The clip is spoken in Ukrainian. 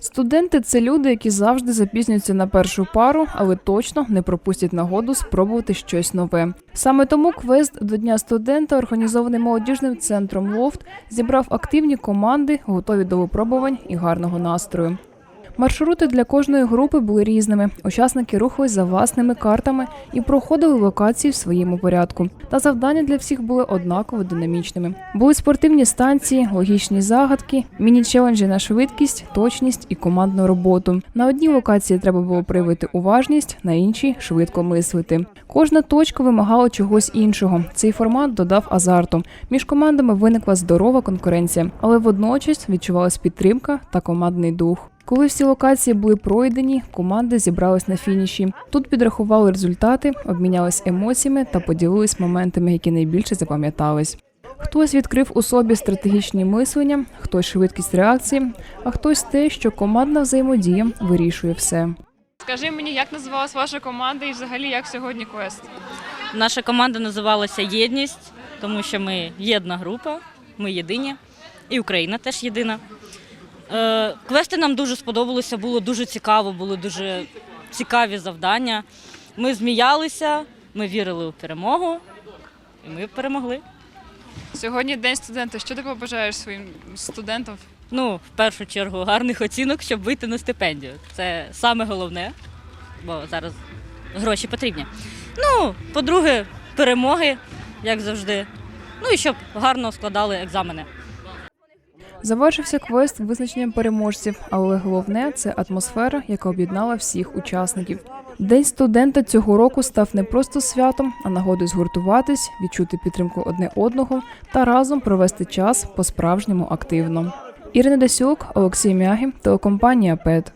Студенти це люди, які завжди запізнюються на першу пару, але точно не пропустять нагоду спробувати щось нове. Саме тому квест до Дня студента, організований молодіжним центром Лофт, зібрав активні команди, готові до випробувань і гарного настрою. Маршрути для кожної групи були різними. Учасники рухались за власними картами і проходили локації в своєму порядку. Та завдання для всіх були однаково динамічними. Були спортивні станції, логічні загадки, міні-челенджі на швидкість, точність і командну роботу. На одній локації треба було проявити уважність, на іншій швидко мислити. Кожна точка вимагала чогось іншого. Цей формат додав азарту. Між командами виникла здорова конкуренція, але водночас відчувалась підтримка та командний дух. Коли всі локації були пройдені, команди зібрались на фініші. Тут підрахували результати, обмінялись емоціями та поділились моментами, які найбільше запам'ятались. Хтось відкрив у собі стратегічні мислення, хтось швидкість реакції, а хтось те, що командна взаємодія вирішує все. Скажи мені, як називалась ваша команда і взагалі як сьогодні квест? Наша команда називалася Єдність, тому що ми єдна група, ми єдині, і Україна теж єдина. Е, Квести нам дуже сподобалися, було дуже цікаво, були дуже цікаві завдання. Ми зміялися, ми вірили у перемогу, і ми перемогли. Сьогодні день студента. Що ти побажаєш своїм студентам? Ну, в першу чергу, гарних оцінок, щоб вийти на стипендію. Це саме головне, бо зараз гроші потрібні. Ну, по-друге, перемоги, як завжди. Ну і щоб гарно складали екзамени. Завершився квест визначенням переможців, але головне це атмосфера, яка об'єднала всіх учасників. День студента цього року став не просто святом, а нагодою згуртуватись, відчути підтримку одне одного та разом провести час по-справжньому активно. Ірина Дасюк, Олексій Мягі, телекомпанія ПЕТ.